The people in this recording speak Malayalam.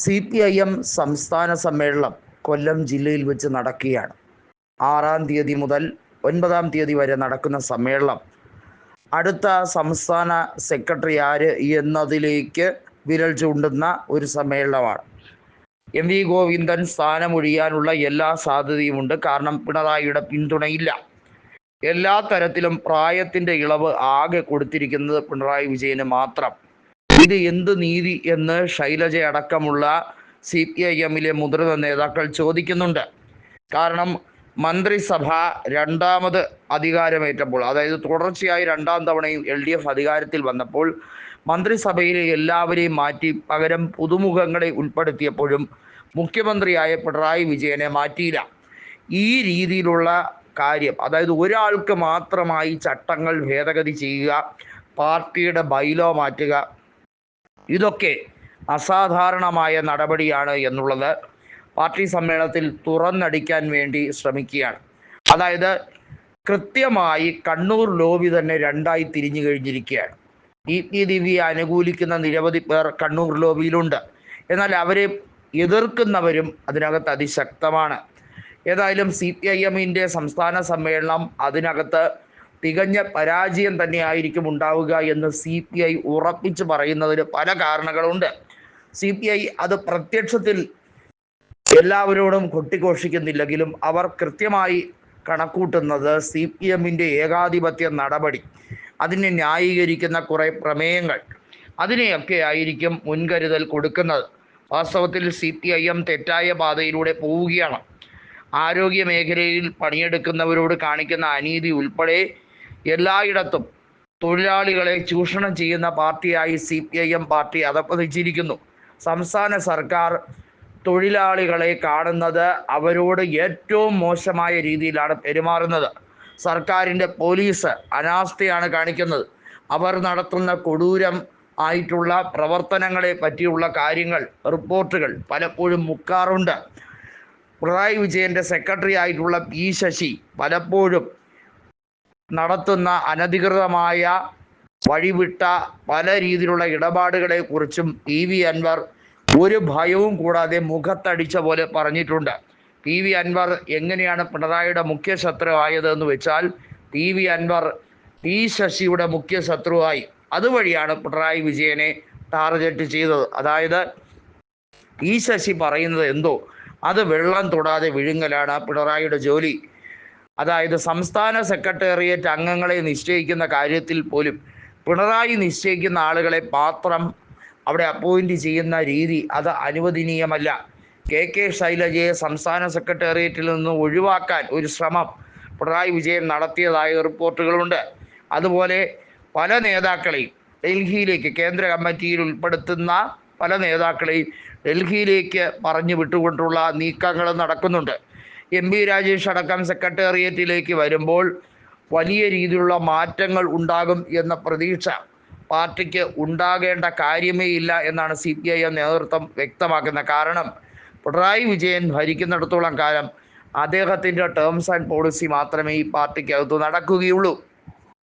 സി പി ഐ എം സംസ്ഥാന സമ്മേളനം കൊല്ലം ജില്ലയിൽ വെച്ച് നടക്കുകയാണ്. ആറാം തീയതി മുതൽ ഒൻപതാം തീയതി വരെ നടക്കുന്ന സമ്മേളനം. അടുത്ത സംസ്ഥാന സെക്രട്ടറി ആര് എന്നതിലേക്ക് വിരൽ ചൂണ്ടുന്ന ഒരു സമ്മേളനമാണ്. എം വി ഗോവിന്ദൻ സ്ഥാനമൊഴിയാനുള്ള എല്ലാ സാധ്യതയുമുണ്ട്. കാരണം പിണറായിയുടെ പിന്തുണയില്ല. എല്ലാ തരത്തിലും പ്രായത്തിന്റെ ഇളവ് ആകെ കൊടുത്തിരിക്കുന്നത് പിണറായി വിജയന് മാത്രം. ഇത് എന്ത് നീതി എന്ന് ശൈലജ അടക്കമുള്ള സി പി ഐ എമ്മിലെ മുതിർന്ന നേതാക്കൾ ചോദിക്കുന്നുണ്ട്. കാരണം മന്ത്രിസഭ രണ്ടാമത് അധികാരമേറ്റപ്പോൾ അതായത് തുടർച്ചയായി രണ്ടാം തവണയും എൽ ഡി എഫ് അധികാരത്തിൽ വന്നപ്പോൾ മന്ത്രിസഭയിലെ എല്ലാവരെയും മാറ്റി പകരം പുതുമുഖങ്ങളെ ഉൾപ്പെടുത്തിയപ്പോഴും മുഖ്യമന്ത്രിയായ പിണറായി വിജയനെ മാറ്റിയില്ല. ഈ രീതിയിലുള്ള കാര്യം അതായത് ഒരാൾക്ക് മാത്രമായി ചട്ടങ്ങൾ ഭേദഗതി ചെയ്യുക പാർട്ടിയുടെ ബൈലോ മാറ്റുക ഇതൊക്കെ അസാധാരണമായ നടപടിയാണ് എന്നുള്ളത് പാർട്ടി സമ്മേളനത്തിൽ തുറന്നടിക്കാൻ വേണ്ടി ശ്രമിക്കുകയാണ്. അതായത് കൃത്യമായി കണ്ണൂർ ലോബി തന്നെ രണ്ടായി തിരിഞ്ഞു കഴിഞ്ഞിരിക്കുകയാണ്. ഇ ദിവ്യയെ അനുകൂലിക്കുന്ന നിരവധി പേർ കണ്ണൂർ ലോബിയിലുണ്ട്. എന്നാൽ അവരെ എതിർക്കുന്നവരും അതിനകത്ത് അതിശക്തമാണ്. ഏതായാലും സി പി ഐ എമ്മിന്റെ സംസ്ഥാന സമ്മേളനം അതിനകത്ത് തികഞ്ഞ പരാജയം തന്നെയായിരിക്കും ഉണ്ടാവുക എന്ന് സി പി ഐ ഉറപ്പിച്ച് പറയുന്നതിന് പല കാരണങ്ങളുണ്ട്. സി പി ഐ അത് പ്രത്യക്ഷത്തിൽ എല്ലാവരോടും കൊട്ടിഘോഷിക്കുന്നില്ലെങ്കിലും അവർ കൃത്യമായി കണക്കൂട്ടുന്നത് സി പി എമ്മിന്റെ ഏകാധിപത്യ നടപടി അതിനെ ന്യായീകരിക്കുന്ന കുറേ പ്രമേയങ്ങൾ അതിനെയൊക്കെ ആയിരിക്കും മുൻകരുതൽ കൊടുക്കുന്നത്. വാസ്തവത്തിൽ സി പി ഐ എം തെറ്റായ പാതയിലൂടെ പോവുകയാണ്. ആരോഗ്യ മേഖലയിൽ പണിയെടുക്കുന്നവരോട് കാണിക്കുന്ന അനീതി ഉൾപ്പെടെ എല്ലായിടത്തും തൊഴിലാളികളെ ചൂഷണം ചെയ്യുന്ന പാർട്ടിയായി C P I M party അധപ്പതിച്ചിരിക്കുന്നു സംസ്ഥാന സർക്കാർ തൊഴിലാളികളെ കാണുന്നത് അവരോട് ഏറ്റവും മോശമായ രീതിയിലാണ് പെരുമാറുന്നത്. സർക്കാരിന്റെ പോലീസ് അനാസ്ഥയാണ് കാണിക്കുന്നത്. അവർ നടത്തുന്ന കൊടൂരം ആയിട്ടുള്ള പ്രവർത്തനങ്ങളെ പറ്റിയുള്ള കാര്യങ്ങൾ റിപ്പോർട്ടുകൾ പലപ്പോഴും മുക്കാറുണ്ട്. പിണറായി വിജയന്റെ സെക്രട്ടറി ആയിട്ടുള്ള പി ശശി പലപ്പോഴും നടത്തുന്ന അനധികൃതമായ വഴിവിട്ട പല രീതിയിലുള്ള ഇടപാടുകളെ കുറിച്ചും പി വി അൻവർ ഒരു ഭയവും കൂടാതെ മുഖത്തടിച്ച പോലെ പറഞ്ഞിട്ടുണ്ട്. പി വി അൻവർ എങ്ങനെയാണ് പിണറായിയുടെ മുഖ്യ ശത്രു ആയതെന്ന് വെച്ചാൽ പി വി അൻവർ പി ശശിയുടെ മുഖ്യ ശത്രുവായി. അതുവഴിയാണ് പിണറായി വിജയനെ ടാർഗറ്റ് ചെയ്തത്. അതായത് പി ശശി പറയുന്നത് എന്തോ? അത് വെള്ളം തൊടാതെ വിഴുങ്ങലാണ് പിണറായിയുടെ ജോലി. അതായത് സംസ്ഥാന സെക്രട്ടേറിയറ്റ് അംഗങ്ങളെ നിശ്ചയിക്കുന്ന കാര്യത്തിൽ പോലും പിണറായി നിശ്ചയിക്കുന്ന ആളുകളെ പാത്രം അവിടെ അപ്പോയിന്റ് ചെയ്യുന്ന രീതി അത് അനുവദനീയമല്ല. കെ കെ ശൈലജയെ സംസ്ഥാന സെക്രട്ടേറിയറ്റിൽ നിന്ന് ഒഴിവാക്കാൻ ഒരു ശ്രമം പിണറായി വിജയൻ നടത്തിയതായ റിപ്പോർട്ടുകളുണ്ട്. അതുപോലെ പല നേതാക്കളെയും ഡൽഹിയിലേക്ക് കേന്ദ്ര കമ്മിറ്റിയിൽ ഉൾപ്പെടുത്തുന്ന പല നേതാക്കളെയും ഡൽഹിയിലേക്ക് പറഞ്ഞു വിട്ടുകൊണ്ടുള്ള നീക്കങ്ങൾ നടക്കുന്നുണ്ട്. എം പി രാജേഷ് അടക്കം സെക്രട്ടേറിയറ്റിലേക്ക് വരുമ്പോൾ വലിയ രീതിയിലുള്ള മാറ്റങ്ങൾ ഉണ്ടാകും എന്ന പ്രതീക്ഷ പാർട്ടിക്ക് ഉണ്ടാകേണ്ട കാര്യമേ ഇല്ല എന്നാണ് സി പി ഐ എം നേതൃത്വം വ്യക്തമാക്കുന്ന കാരണം. പിണറായി വിജയൻ ഭരിക്കുന്നിടത്തോളം കാലം അദ്ദേഹത്തിന്റെ ടേംസ് ആൻഡ് പോളിസി മാത്രമേ ഈ പാർട്ടിക്കകത്ത് നടക്കുകയുള്ളൂ.